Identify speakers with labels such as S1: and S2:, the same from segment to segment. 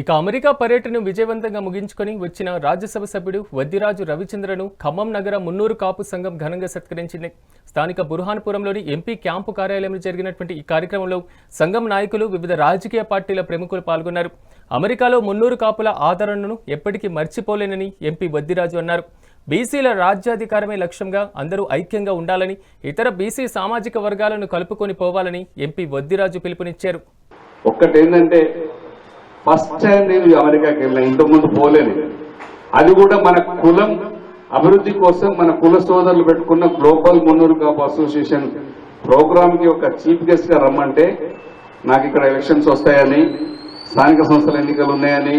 S1: ఇక అమెరికా పర్యటన విజయవంతంగా ముగించుకొని వచ్చిన రాజ్యసభ సభ్యుడు వద్దిరాజు రవిచంద్రను ఖమ్మం నగర మున్నూరు కాపు సంఘం ఘనంగా సత్కరించింది. స్థానిక బుర్హాన్పురంలోని ఎంపీ క్యాంపు కార్యాలయంలో జరిగినటువంటి ఈ కార్యక్రమంలో సంఘం నాయకులు వివిధ రాజకీయ పార్టీల ప్రముఖులు పాల్గొన్నారు. అమెరికాలో మున్నూరు కాపుల ఆదరణను ఎప్పటికీ మర్చిపోలేనని ఎంపీ వద్దిరాజు అన్నారు. బీసీల రాజ్యాధికారమే లక్ష్యంగా అందరూ ఐక్యంగా ఉండాలని ఇతర బీసీ సామాజిక వర్గాలను కలుపుకొని పోవాలని ఎంపీ వద్దిరాజు పిలుపునిచ్చారు.
S2: ఒక్కటేంటంటే ఫస్ట్ టైం నేను అమెరికాకి వెళ్ళిన ఇంతకుముందు పోలేను. అది కూడా మన కులం అభివృద్ధి కోసం మన కుల సోదరులు పెట్టుకున్న గ్లోబల్ మున్నూరు కాపు అసోసియేషన్ ప్రోగ్రామ్కి ఒక చీఫ్ గెస్ట్గా రమ్మంటే నాకు ఇక్కడ ఎలక్షన్స్ వస్తాయని స్థానిక సంస్థల ఎన్నికలు ఉన్నాయని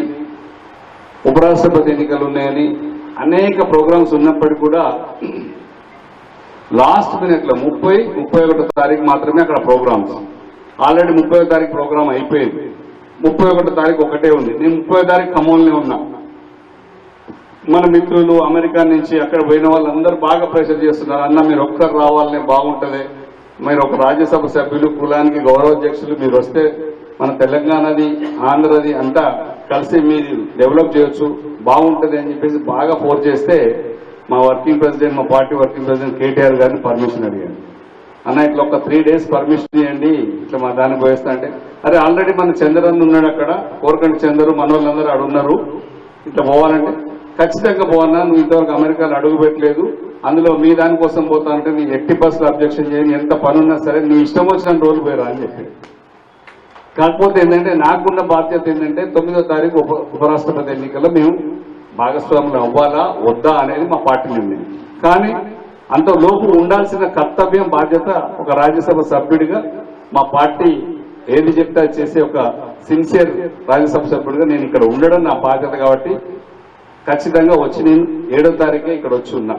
S2: ఉపరాష్ట్రపతి ఎన్నికలు ఉన్నాయని అనేక ప్రోగ్రామ్స్ ఉన్నప్పటికీ కూడా లాస్ట్ మినిట్లో ముప్పై ముప్పై ఒకటో తారీఖు మాత్రమే అక్కడ ప్రోగ్రామ్స్ ఆల్రెడీ ముప్పై తారీఖు ప్రోగ్రామ్ అయిపోయింది. ముప్పై ఒకటో తారీఖు ఒకటే ఉంది. నేను ముప్పై తారీఖు ఖమ్మంలోనే ఉన్నా. మన మిత్రులు అమెరికా నుంచి అక్కడ పోయిన వాళ్ళందరూ బాగా ప్రెషర్ చేస్తున్నారు. అన్న మీరు ఒక్కరు రావాలనే బాగుంటుంది మీరు ఒక రాజ్యసభ సభ్యులు కులానికి గౌరవాధ్యక్షులు మీరు వస్తే మన తెలంగాణది ఆంధ్రది అంతా కలిసి మీరు డెవలప్ చేయొచ్చు. బాగుంటది అని చెప్పేసి బాగా ఫోర్ చేస్తే మా వర్కింగ్ ప్రెసిడెంట్ మా పార్టీ వర్కింగ్ ప్రెసిడెంట్ కేటీఆర్ గారిని పర్మిషన్ అడిగాను అన్న ఇట్లా ఒక త్రీ డేస్ పర్మిషన్ ఇవ్వండి ఇట్లా మా దానికి పోయేస్తా అంటే. అరే ఆల్రెడీ మన చంద్రన్ ఉన్నాడు అక్కడ కోరకండి చంద్రు మన వాళ్ళందరూ ఆడ ఉన్నారు. ఇట్లా పోవాలంటే. ఖచ్చితంగా పోవాలన్నా నువ్వు ఇంతవరకు అమెరికాలో అడుగు పెట్టలేదు. అందులో మీ దానికోసం పోతా అంటే నీ ఎట్టి బస్సులు అబ్జెక్షన్ చేయని ఎంత పనున్నా సరే నీ ఇష్టం వచ్చిన రోజు పోయిరా అని చెప్పి. కాకపోతే ఏంటంటే నాకున్న బాధ్యత ఏంటంటే తొమ్మిదో తారీఖు ఉప ఉపరాష్ట్రపతి ఎన్నికల్లో మేము భాగస్వాములు అవ్వాలా వద్దా అనేది మా పార్టీ నిర్ణయం. కానీ అంత లోపు ఉండాల్సిన కర్తవ్యం బాధ్యత ఒక రాజ్యసభ సభ్యుడిగా మా పార్టీ ఏది చెప్తే చేసే ఒక సిన్సియర్ రాజ్యసభ సభ్యుడిగా నేను ఇక్కడ ఉండడం నా బాధ్యత కాబట్టి ఖచ్చితంగా వచ్చి నేను ఏడో తారీఖే ఇక్కడ వచ్చి ఉన్నా.